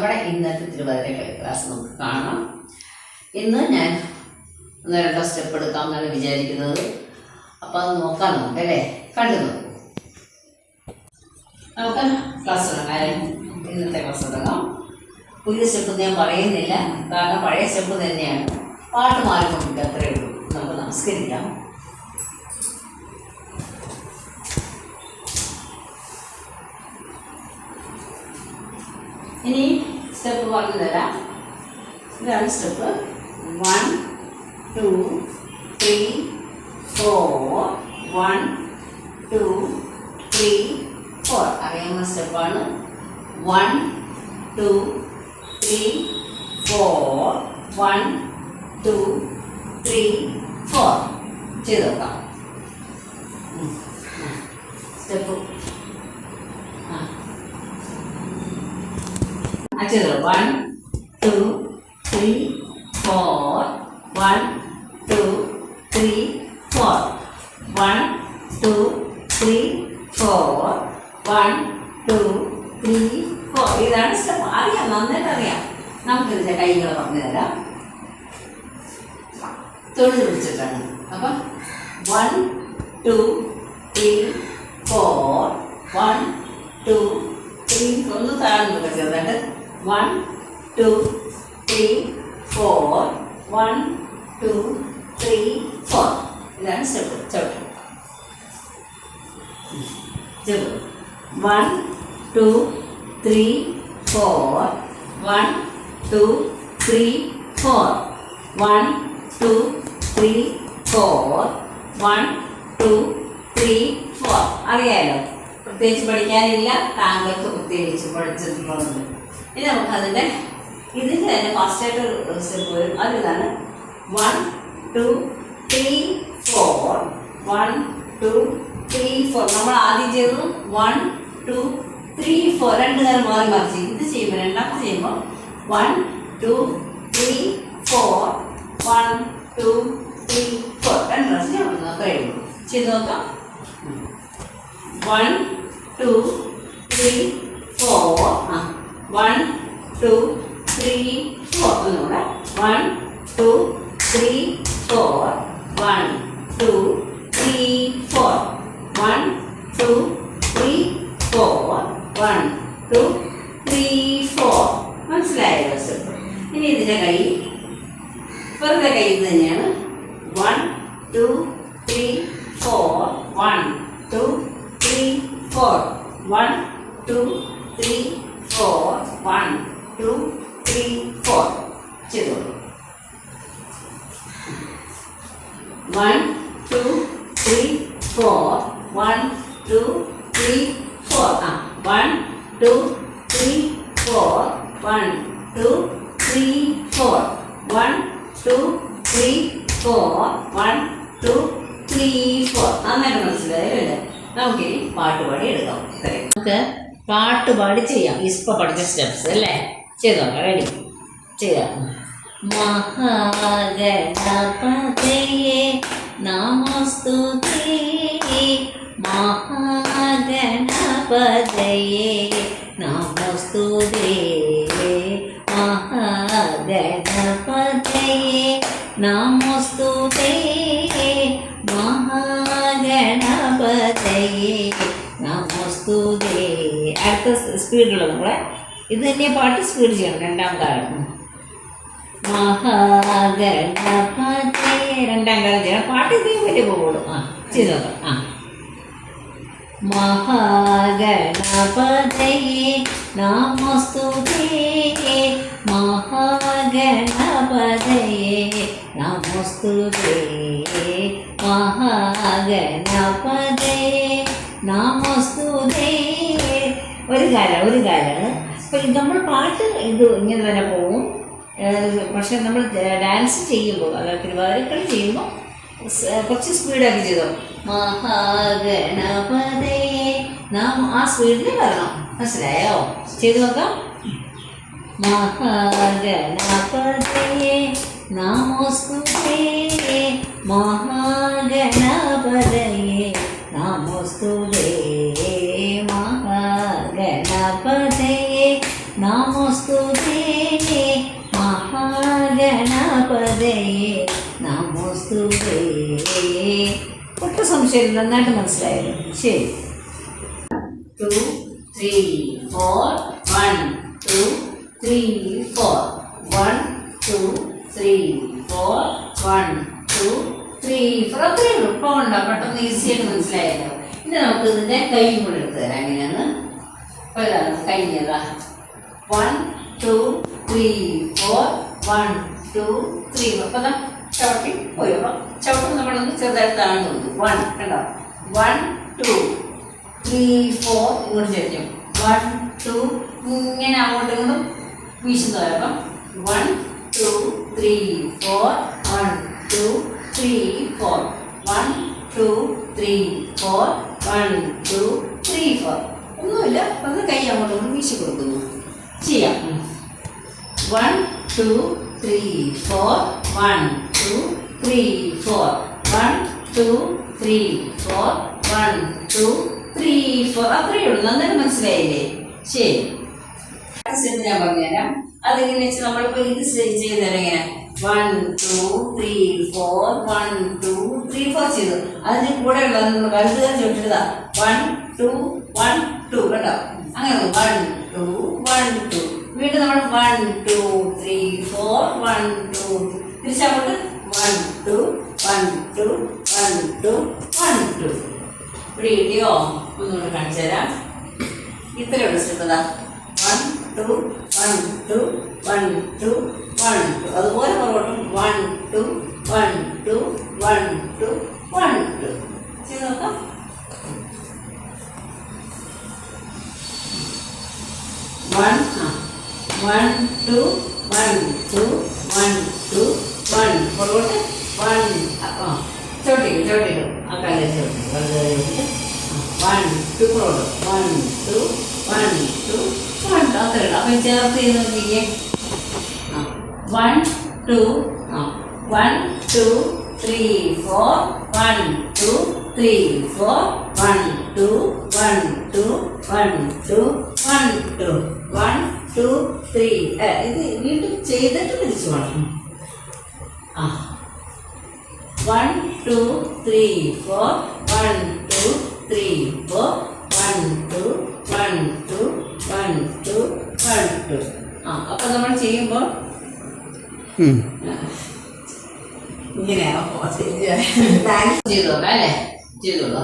നമ്മുടെ ഇന്നത്തെ തിരുവാതിരക്കളി ക്ലാസ് നമുക്ക് കാണാം. ഇന്ന് ഞാൻ ഒന്ന് രണ്ടോ സ്റ്റെപ്പ് എടുക്കാമെന്നാണ് വിചാരിക്കുന്നത്. അപ്പോൾ അത് നോക്കാം നമുക്ക് അല്ലേ? കണ്ടു നോക്കൂ. നമുക്ക് ക്ലാസ് തുടങ്ങാം ഇന്നത്തെ ക്ലാസ് തുടങ്ങാം പുതിയ സ്റ്റെപ്പ് ഞാൻ പറയുന്നില്ല. കാരണം പഴയ സ്റ്റെപ്പ് തന്നെയാണ്. പാട്ട് മാറിക്കൊണ്ടിരിക്കുക അത്രയേ ഉള്ളൂ. നമുക്ക് നമസ്കരിക്കാം. ഇനി സ്റ്റെപ്പ് പറഞ്ഞു തരാം. ഇതാണ് step one two three four one two three four അറിയാവുന്ന സ്റ്റെപ്പാണ് one two three four one two three four ചെയ്ത് നോക്കാം. Step അച്ഛത് one two three four one two three four one two three four one two three four ഇതാണ് step അറിയാം നന്നായിട്ട് അറിയാം. നമുക്ക് ഇതിന്റെ കൈകൾ പറഞ്ഞു തരാം. തൊഴിൽ പിടിച്ചിട്ടാണ്. അപ്പം one two three four one two three ഒന്ന് താഴ്ന്നു ചെറുതായിട്ട് one two three four one two three four ഇതാണ് സ്റ്റെപ്പ് ചവിട്ട് ചെറു one two three four one two three four one two three four one two three four അറിയാലോ? പ്രത്യേകിച്ച് പഠിക്കാനില്ല. താങ്കൾക്ക് പ്രത്യേകിച്ച് പഠിച്ചിട്ടുള്ളത് ഇനി നമുക്ക് അതിന്റെ ഇതിന്റെ തന്നെ ഫസ്റ്റായിട്ട് ഒരു സ്റ്റെപ്പ് വരും. അതിലാണ് one two three four one two three four നമ്മൾ ആദ്യം ചെയ്തത് വൺ ടു ത്രീ ഫോർ രണ്ട് നേരം മാറി മറിച്ച്. ഇത് ചെയ്യുമ്പോൾ രണ്ടാമത് ചെയ്യുമ്പോൾ one two three four one two three four രണ്ട് പ്രാവശ്യം ചെയ്യണം നോക്കാം ഉള്ളൂ. ചെയ്ത് നോക്കാം. വൺ ടു ത്രീ ഫോർ ആ. വൺ ടു ത്രീ ഫോർ ഒന്നുകൂടെ. One two three four one two three four one two three four one two three four മനസ്സിലായോ സ്റ്റെപ്പ് ഇനി ഇതിന്റെ കൈ വെറുതെ കൈ ഇത് തന്നെയാണ് one two three four one two three four one two three four one two three four ചെയ്തോളൂ one two three four one two three four ആ one two three four one two three four one two three four one two three four നന്നായിട്ട് മനസ്സിലായല്ലേ? നമുക്ക് ഇനി പാട്ടുപാടി എടുക്കാം. ഇത്രയും നമുക്ക് പാട്ടുപാടി ചെയ്യാം. ഇപ്പം പഠിച്ച സ്റ്റെപ്സ് അല്ലേ? ചെയ്തോ റെഡി ചെയ്യാം മഹാഗണപതയെ നമസ്തുതി മഹാഗണപതയെ നമസ്തുതേ മഹാഗണപതയെ നമസ്തുതേ മഹാഗണപതയെ നമസ്തുതേ അടുത്ത സ്പീഡിലുള്ള നമ്മളെ ഇത് തന്നെ പാട്ട് സ്പീഡ് ചെയ്യണം രണ്ടാം കാലം. മഹാഗണപതയെ രണ്ടാം കാലം ചെയ്യണം. പാട്ട് ഇതേ വലിയ പോകുള്ളൂ. ആ ചെയ്തോ. ആ. മഹാഗണപതയെ നമസ്തുതേ. മഹാഗണപതയെ നമസ്തുതേ. മഹാഗണപതയെ നമസ്തുതേ. ഒരു കാലം ഒരു കാലാണ് അപ്പോൾ നമ്മൾ പാട്ട് ഇത് ഇങ്ങനെ തന്നെ പോവും. പക്ഷെ നമ്മൾ ഡാൻസ് ചെയ്യുമ്പോൾ അതായത് തിരുവാതിരക്കളി ചെയ്യുമ്പോൾ കുറച്ച് സ്പീഡാക്കി ചെയ്തോ മഹാഗണപതേ നാം ആ സ്പീഡിൽ വരണം. മനസ്സിലായോ? ചെയ്തു നോക്കാം. മഹാഗണപതേ നാമോസ്തുതേ മഹാഗണപതയെ നമോസ്തുതേ. നമസ്തുതേ മഹാഗണപതയെ നമസ്തുതേ. ഒട്ടും സംശയം നന്നായിട്ട് മനസ്സിലായല്ലോ. ശരി. Two three four one two three four one two three four one two three four അത്രയും എളുപ്പമുണ്ടോ. പെട്ടെന്ന് ഈസിയായിട്ട് മനസ്സിലായല്ലോ. ഇനി നമുക്ക് ഇതിന്റെ കൈയും കൂടെ എടുത്ത് തരാം. എങ്ങനെയാന്ന് അപ്പോൾ one two three four one two three അപ്പം ചവിട്ടി പോയി. അപ്പം ചവിട്ടും നമ്മളൊന്ന് ചെറുതായിട്ട് താഴ്ന്നു കൊടുത്തു വൺ കണ്ടോ? വൺ ടു ത്രീ ഫോർ ഇങ്ങോട്ട് ചോദിക്കും വൺ ടു ഇങ്ങനെ അങ്ങോട്ടും ഇങ്ങോട്ടും വീശുന്നു അപ്പം one two three four one two three four one two three four one two three four ഒന്നുമില്ല. ഒന്ന് കൈ അങ്ങോട്ടും വീശി കൊടുക്കുന്നു ചെയ്യാം. One two three four one two three four one two three four one two three four അത്രയേ ഉള്ളൂ. നന്നായിട്ട് മനസ്സിലായില്ലേ? ശരി. സ്റ്റെപ്പ് ഞാൻ പറഞ്ഞുതരാം. അതെങ്ങനെ വെച്ച് നമ്മളിപ്പോൾ ഇത് ചെയ്ത് തരാം എങ്ങനെ one two three four one two three four ചെയ്തു. അതിന് കൂടെ ഉള്ളത് നമ്മൾ വലുതുകാർ ചോദിച്ചതാ വൺ ടു വൺ ടു കേട്ടോ അങ്ങനെ വൺ ടു വൺ ടു വീണ്ടും നമ്മൾ one two three four one two തിരിച്ചങ്ങോട്ട് one two one two one two one two ഇവിടെ കിട്ടിയോ ഒന്നുകൂടെ കാണിച്ചു തരാം ഇത്രയുള്ള step one two one two one two one two അതുപോലെ പുറകോട്ടും one two one two one two one two ചെയ്ത് നോക്കാം one ആ one two one two one two one പുറകോട്ട് വൺ ആ ചോട്ടിക്കും ചോട്ടിക്കും ആ കാലം ചോട്ടിക്കും വെറുതെ ചോട്ടിക്കും വൺ ടു പുറകോട്ട് one two one two one two അത്രേ ഉള്ളൂ അപ്പം ചേർത്ത് ചെയ്ത് നോക്കിക്കേ ആ one two one two three four one two three four one two one two one two one two one two three ഇത് വീണ്ടും ചെയ്തിട്ട് തിരിച്ചു വേണം ആ. One two three four one two three four one two one two one two one two ആ അപ്പം നമ്മൾ ചെയ്യുമ്പോൾ ഇങ്ങനെയാണോ? ചെയ്തോളാം അല്ലേ? ചെയ്തോളൂ.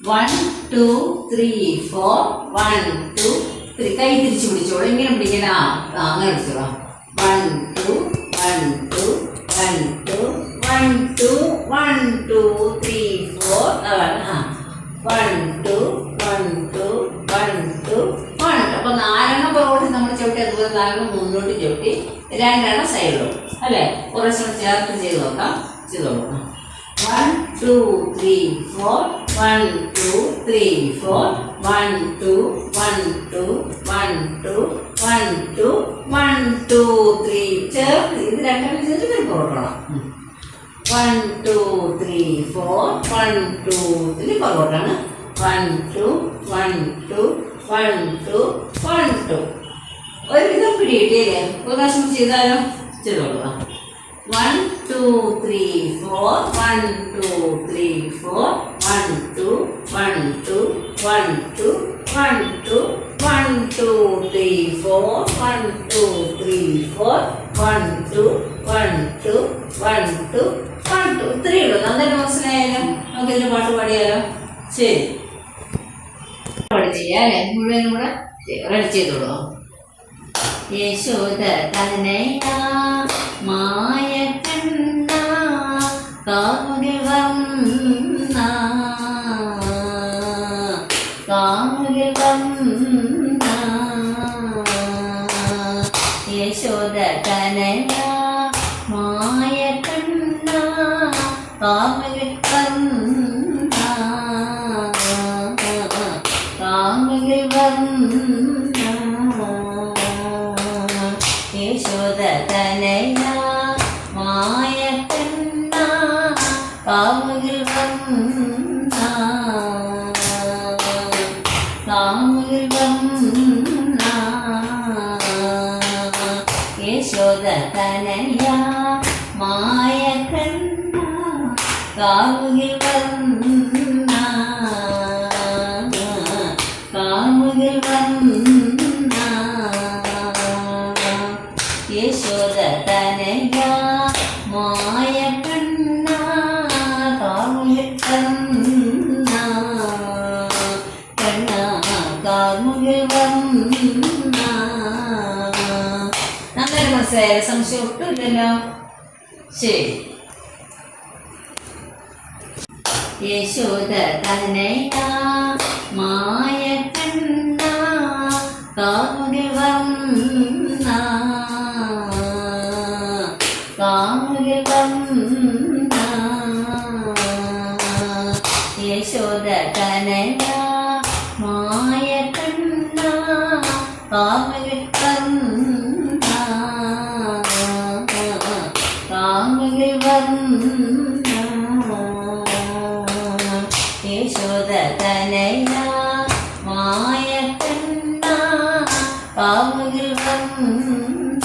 One two three four one two three കൈ തിരിച്ച് പിടിച്ചോളൂ. ഇങ്ങനെ പിടിക്കണ ആ അങ്ങനെ പിടിച്ചോളാം. One two one two one two one two one two three four ആ one two one two one two one അപ്പൊ നാലെണ്ണം പുറകോട്ട് നമ്മൾ ചവിട്ടി അതുപോലെ നാലെണ്ണം മുന്നോട്ട് ചവിട്ടി രണ്ടെണ്ണം സൈഡിലോട്ട് അല്ലേ? കുറച്ച് ചേർത്ത് ചെയ്ത് നോക്കാം. ചെയ്ത് നോക്കാം. One two three four one two three four one two one two one two one two one two three ചേർത്ത് ഇത് രണ്ടെണ്ണം ചെയ്തിട്ട് കൊടുക്കണം one two three four one two three പുറകോട്ടാണ് one two one two one two one two ഒരുവിധം പിടിയിട്ടില്ലേ ഒരു പ്രാവശ്യം ചെയ്താലോ? ചെയ്തോളൂ one two three four one two three four one two one two one two one two one two three four one two three four one two one two one two one two ഇത്രയേ ഉള്ളൂ. നന്നായിട്ട് മനസ്സിലായാലും നമുക്ക് ഇതിന് പാട്ട് പാടിയാലോ? ശരി. ചെയ്യാം അല്ലേ? മുഴുവനും കൂടെ റെഡി ചെയ്തോളൂ. യശോദ തനയ മായ കണ്ണ കാമുകിൽ വന്ന കാമുകിൽ വന്ന. യശോദ തനയ മായ കണ്ണ കാമുകിൽ വന്ന കാമുകിൽ വന്ന. ലോകതനയ മായ കണ്ണ കാമുകിൽ വന്ന. കാമുകിൽ വന്ന. യശോദ തനയ മായ കണ്ണ കാമുകിൽ വന്ന. മനസ്സിലായ സംശയം ഒട്ടുമില്ലല്ലോ ശരി. യശോദ തനയ മായ കണ്ണ കാമുകിൽ വന്ന തനയ മായ കണ്ണ കാമുകിൽ വന്ന.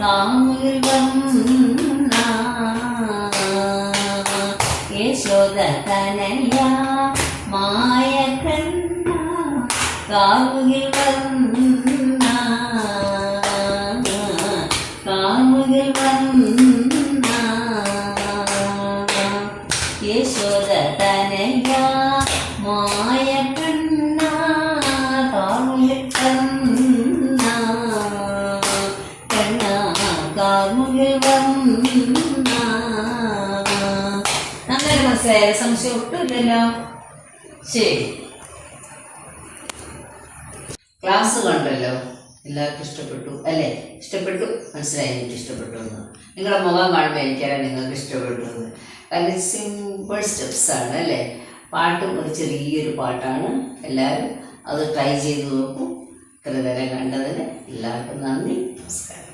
കാമുകിൽ വന്ന. യശോദ തനയ മായ കണ്ണ കാമുകിൽ വന്ന. കാമുകിൽ വന്ന. സംശയം ശരി. ക്ലാസ് കണ്ടല്ലോ. എല്ലാവർക്കും ഇഷ്ടപ്പെട്ടു അല്ലേ? ഇഷ്ടപ്പെട്ടു? മനസ്സിലായി എനിക്ക് ഇഷ്ടപ്പെട്ടു എന്ന്. നിങ്ങളുടെ മുഖം കാണുമ്പോൾ എനിക്കറിയാം നിങ്ങൾക്ക് ഇഷ്ടപ്പെട്ടു എന്ന്. കാരണം സിമ്പിൾ സ്റ്റെപ്സ് ആണ് അല്ലേ? പാട്ടും ഒരു ചെറിയൊരു പാട്ടാണ്. എല്ലാവരും അത് ട്രൈ ചെയ്ത് നോക്കും. ഇത്ര നേരം കണ്ടതിന് എല്ലാവർക്കും നന്ദി. നമസ്കാരം.